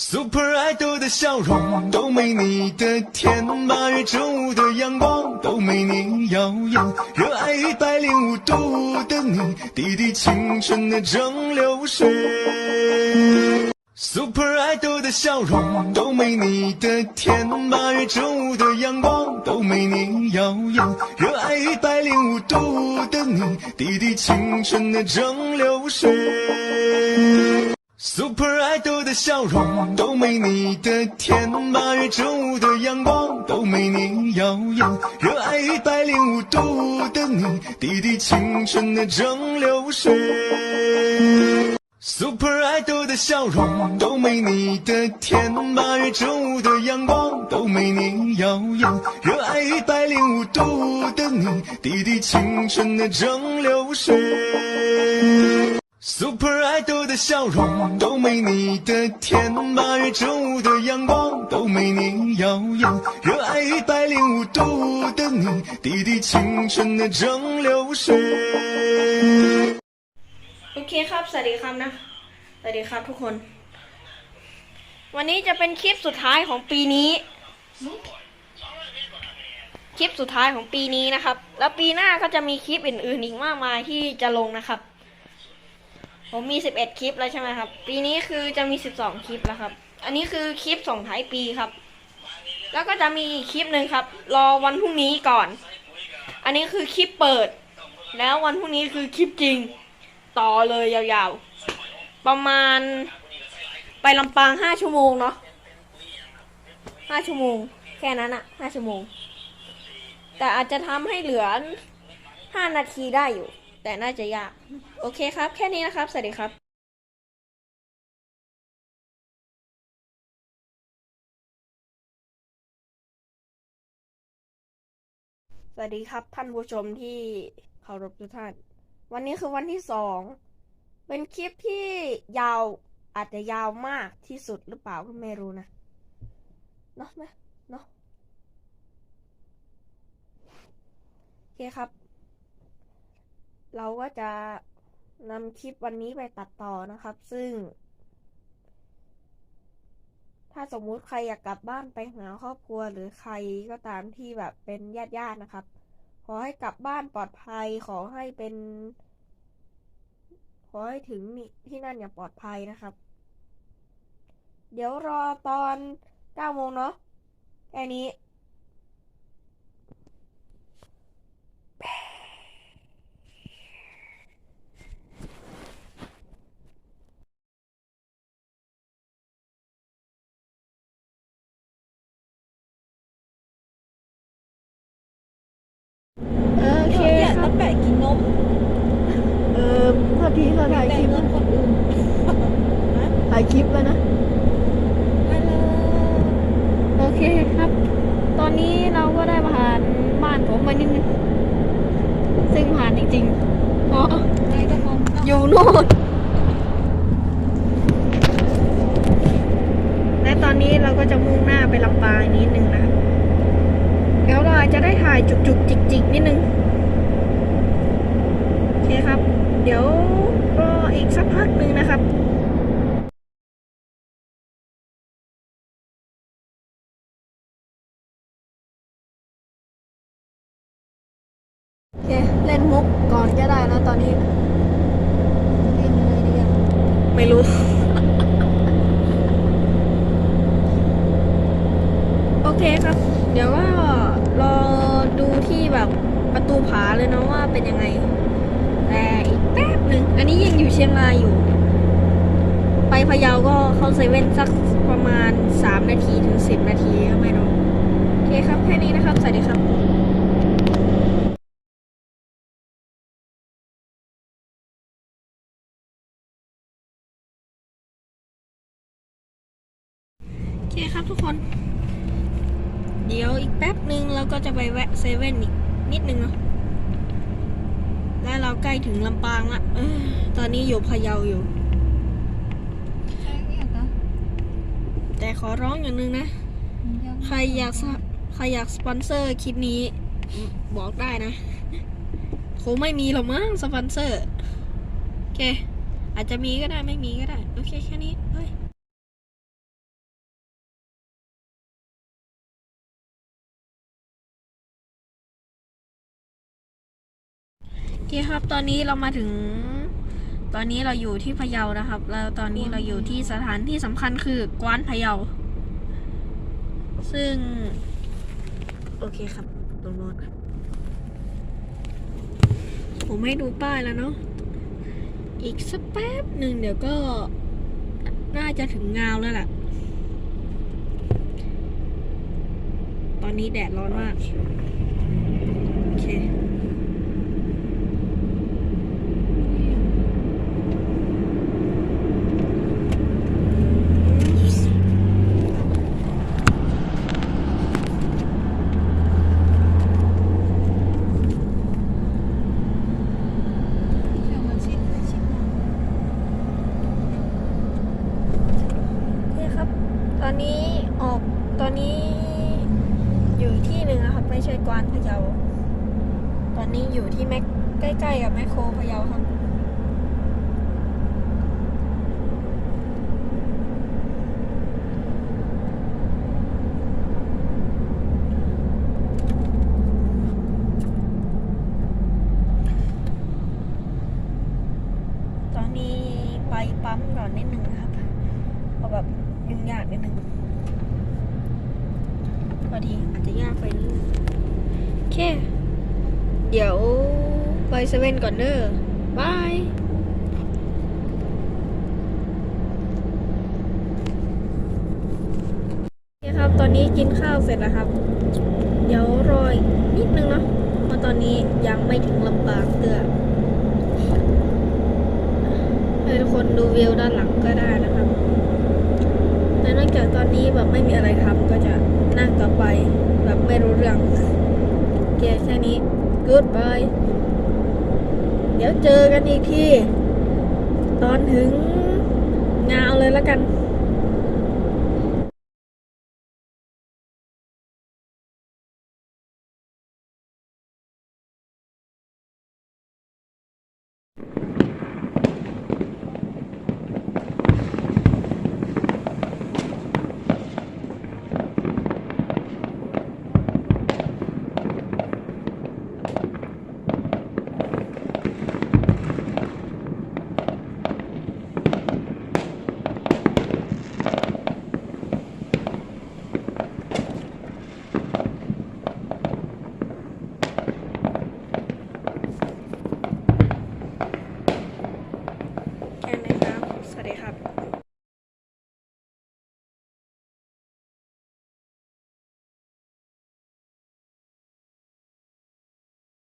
Super Idol 的笑容都没你的甜，八月正午的阳光都没你耀眼，热爱一百零五度的你，滴滴青春的蒸馏水。Super Idol 的笑容都没你的甜，八月正午的阳光都没你耀眼，热爱一百零五度的你，滴滴青春的蒸馏水。Super Idol 的笑容都没你的甜，八月正午的阳光都没你耀眼，热爱一百零五度的你，滴滴青春的蒸馏水。Super Idol 的笑容都没你的甜，八月正午的阳光都没你耀眼，热爱一百零五度的你，滴滴青春的蒸馏水。Super Idol 的笑容都没你的甜，八月正午的阳光都没你耀眼，热爱一百零五度的你，滴滴青春的蒸馏水。โอเคครับ สวัสดีครับนะ สวัสดีครับทุกคน วันนี้จะเป็นคลิปสุดท้ายของปีนี้ คลิปสุดท้ายของปีนี้นะครับ แล้วปีหน้าก็จะมีคลิปอื่นๆอีกมากมายที่จะลงนะครับ ผมมี 11 คลิปแล้วใช่ไหมครับ ปีนี้คือจะมี 12 คลิปแล้วครับ อันนี้คือคลิปส่งท้ายปีครับ แล้วก็จะมีคลิปหนึ่งครับ รอวันพรุ่งนี้ก่อน อันนี้คือคลิปเปิด แล้ววันพรุ่งนี้คือคลิปจริง ต่อเลยยาวๆ ประมาณ ไปลำปางห้าชั่วโมงเนาะห้าชั่วโมง แค่นั้นอะห้าชั่วโมง แต่อาจจะทำให้เหลือห้านาทีได้อยู่ แต่น่าจะยาก โอเคครับ แค่นี้นะครับ สวัสดีครับสวัสดีครับท่านผู้ชมที่เคารพทุกท่าน วันนี้คือวันที่สองเป็นคลิปที่ยาวอาจจะยาวมากที่สุดหรือเปล่าก็ไม่รู้นะเนาะไหมเนาะโอเคครับ เราก็จะนำคลิปวันนี้ไปตัดต่อนะครับ ซึ่ง ถ้าสมมุติใครอยากกลับบ้านไปหาครอบครัวหรือใครก็ตามที่แบบเป็นญาติญาตินะครับ ขอให้กลับบ้านปลอดภัย ขอให้เป็น ขอให้ถึงที่นั่นอย่างปลอดภัยนะครับ เดี๋ยวรอตอนเก้าโมงเนาะแค่นี้ โอเค เนี่ย ครั ตั้ บ ง แต่กินนมเออพอดีเขาถ่ายแต่คลิปเงินคนอื่นถ่ายคลิปแล้วนะฮัลโหลโอเคครับ ตอนนี้เราก็ได้ผ่านบ้านผมมานิดนึงซึ่งผ่านจริงๆเพราะนายก็มองอยู่โน่น และตอนนี้เราก็จะมุ่งหน้าไปลำปางนิดนึงนะเดี๋ยวเราอาจจะได้ถ่ายจุกๆจิกๆนิดนึงโอ เคครับ เดี๋ยวรออีกสักพักหนึ่งนะครับโอเคเล่นมุกก่อนก็ได้นะตอนนี้เล่นอะไรดีอะไม่รู้ โอเคครับ เดี๋ยวก็รอดูที่แบบประตูผาเลยเนาะว่าเป็นยังไง แต่อีกแป๊บหนึ่งอันนี้ยังอยู่เชียงรายอยู่ ไปพะเยาก็เข้าเซเว่นสักประมาณ 3 นาทีถึง 10 นาทีก็ไม่รู้โอเคครับ แค่นี้นะครับ สวัสดีครับเคครับทุกคน เดี๋ยวอีกแป๊บหนึ่งเราก็จะไปแวะเซเว่นอีกนิดนึงเนาะ และเราใกล้ถึงลำปางละเอ้ยตอนนี้อยู่พะเยาอยู่ ใช่เนี่ยก็แต่ขอร้องอย่างหนึงนะ ใครอยากสะใครอยากสปอนเซอร์คลิปนี้บอกได้นะ คงไม่มีหรอกมั้งสปอนเซอร์ โอเค อาจจะมีก็ได้ไม่มีก็ได้ โอเค แค่นี้เฮ้ย เคครับตอนนี้เรามาถึง ตอนนี้เราอยู่ที่พะเยานะครับ แล้วตอนนี้เราอยู่ที่สถานที่สำคัญคือกวานพะเยา ซึ่ง โอเคครับตรงโน้นครับผมให้ดูป้ายแล้วเนาะอีกสักแป๊บหนึ่งเดี๋ยวก็น่าจะถึงงาวแล้วแหละตอนนี้แดดร้อนมาก โอเค เดี๋ยวมันชิดเลยชิดมา นี่ครับ ตอนนี้ออก ตอนนี้อยู่ที่หนึ่งนะครับ ไม่ใช่กวานพะเยา ตอนนี้อยู่ที่แมคใกล้ๆกับแมคโครพะเยาครับ ตอนนี้ไปปั๊มก่อนนิดนึงนะครับ เพราะแบบยุ่งยากนิดนึงพอดีอาจจะยากไปนิดนึงโอเค เดี๋ยวไปเซเว่นก่อนเด้อบายโอเครับ ตอนนี้กินข้าวเสร็จแล้วครับ เดี๋ยวรออีกนิดนึงเนาะเพราะตอนนี้ยังไม่ถึงลำบากเตือให้ทุกคนดูวิวด้านหลังก็ได้นะครับแต่นอกจากตอนนี้แบบไม่มีอะไรทำก็จะนั่งต่อไปแบบไม่รู้เรื่องโอเคแค่นี้ goodbye เดี๋ยวเจอกันอีกที ตอนถึงงาวเลยแล้วกัน